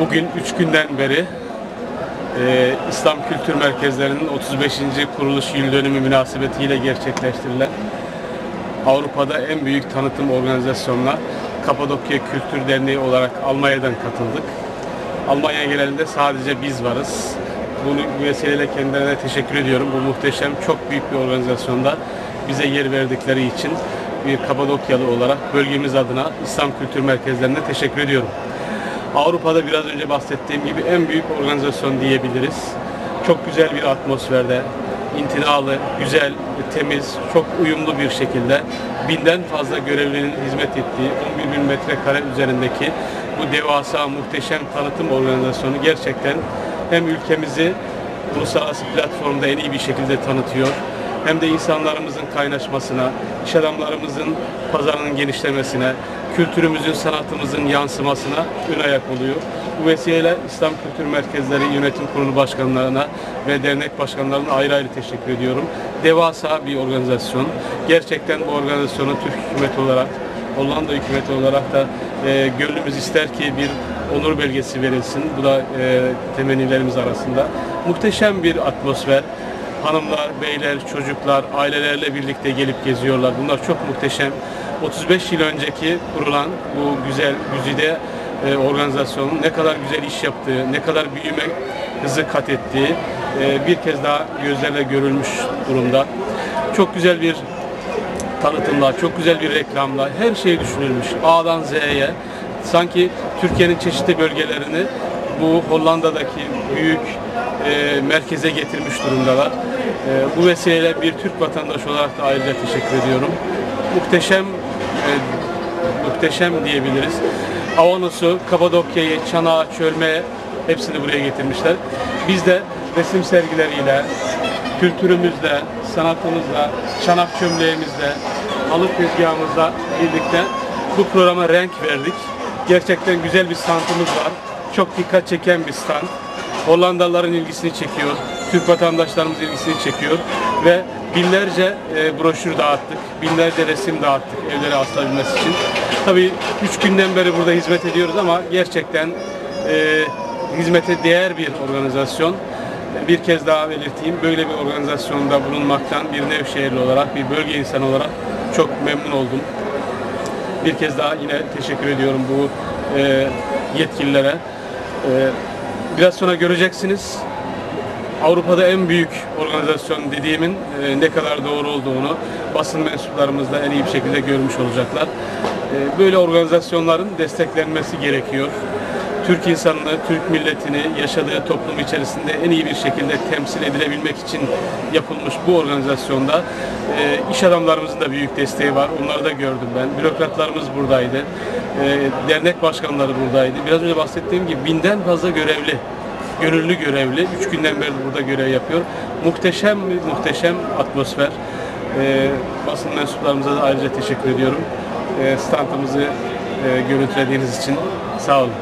Bugün üç günden beri e, İslam Kültür Merkezlerinin 35. kuruluş yıl dönümü münasebetiyle gerçekleştirilen Avrupa'da en büyük tanıtım organizasyonuna Kapadokya Kültür Derneği olarak Almanya'dan katıldık. Almanya genelinde sadece biz varız. Bunu bu vesileyle kendilerine teşekkür ediyorum. Bu muhteşem, çok büyük bir organizasyonda bize yer verdikleri için bir Kapadokyalı olarak bölgemiz adına İslam Kültür Merkezlerine teşekkür ediyorum. Avrupa'da biraz önce bahsettiğim gibi en büyük organizasyon diyebiliriz. Çok güzel bir atmosferde, intinalı, güzel, temiz, çok uyumlu bir şekilde binden fazla görevlinin hizmet ettiği 11 bin metrekare üzerindeki bu devasa muhteşem tanıtım organizasyonu gerçekten hem ülkemizi uluslararası platformda en iyi bir şekilde tanıtıyor hem de insanlarımızın kaynaşmasına, iş adamlarımızın pazarının genişlemesine, kültürümüzün, sanatımızın yansımasına ön ayak oluyor. Bu vesileyle İslam Kültür Merkezleri Yönetim Kurulu başkanlarına ve dernek başkanlarına ayrı ayrı teşekkür ediyorum. Devasa bir organizasyon. Gerçekten bu organizasyonu Türk hükümeti olarak, Hollanda hükümeti olarak da e, gönlümüz ister ki bir onur belgesi verilsin. Bu da e, temennilerimiz arasında. Muhteşem bir atmosfer hanımlar, beyler, çocuklar ailelerle birlikte gelip geziyorlar. Bunlar çok muhteşem. 35 yıl önceki kurulan bu güzel güzide e, organizasyonun ne kadar güzel iş yaptığı, ne kadar büyüme hızı kat ettiği e, bir kez daha gözlerle görülmüş durumda. Çok güzel bir tanıtımla, çok güzel bir reklamla her şey düşünülmüş. A'dan Z'ye sanki Türkiye'nin çeşitli bölgelerini bu Hollanda'daki büyük e, merkeze getirmiş durumdalar. E, bu vesileyle bir Türk vatandaşı olarak da ayrıca teşekkür ediyorum. Muhteşem e, muhteşem diyebiliriz. Avanos'u, Kapadokya'yı, Çanağı, Çölme hepsini buraya getirmişler. Biz de resim sergileriyle, kültürümüzle, sanatımızla, çanak çömleğimizle, halı tezgahımızla birlikte bu programa renk verdik. Gerçekten güzel bir standımız var. Çok dikkat çeken bir stand. Hollandalıların ilgisini çekiyor. Türk vatandaşlarımız ilgisini çekiyor ve binlerce e, broşür dağıttık, binlerce resim dağıttık evlere asılabilmesi için. Tabii üç günden beri burada hizmet ediyoruz ama gerçekten e, hizmete değer bir organizasyon. Bir kez daha belirteyim, böyle bir organizasyonda bulunmaktan bir Nevşehirli olarak, bir bölge insanı olarak çok memnun oldum. Bir kez daha yine teşekkür ediyorum bu e, yetkililere. E, biraz sonra göreceksiniz Avrupa'da en büyük organizasyon dediğimin e, ne kadar doğru olduğunu basın mensuplarımız da en iyi bir şekilde görmüş olacaklar. E, böyle organizasyonların desteklenmesi gerekiyor. Türk insanını, Türk milletini yaşadığı toplum içerisinde en iyi bir şekilde temsil edilebilmek için yapılmış bu organizasyonda e, iş adamlarımızın da büyük desteği var. Onları da gördüm ben. Bürokratlarımız buradaydı. E, dernek başkanları buradaydı. Biraz önce bahsettiğim gibi binden fazla görevli gönüllü görevli. Üç günden beri burada görev yapıyor. Muhteşem muhteşem atmosfer. Ee, basın mensuplarımıza da ayrıca teşekkür ediyorum. Ee, standımızı e, görüntülediğiniz için sağ olun.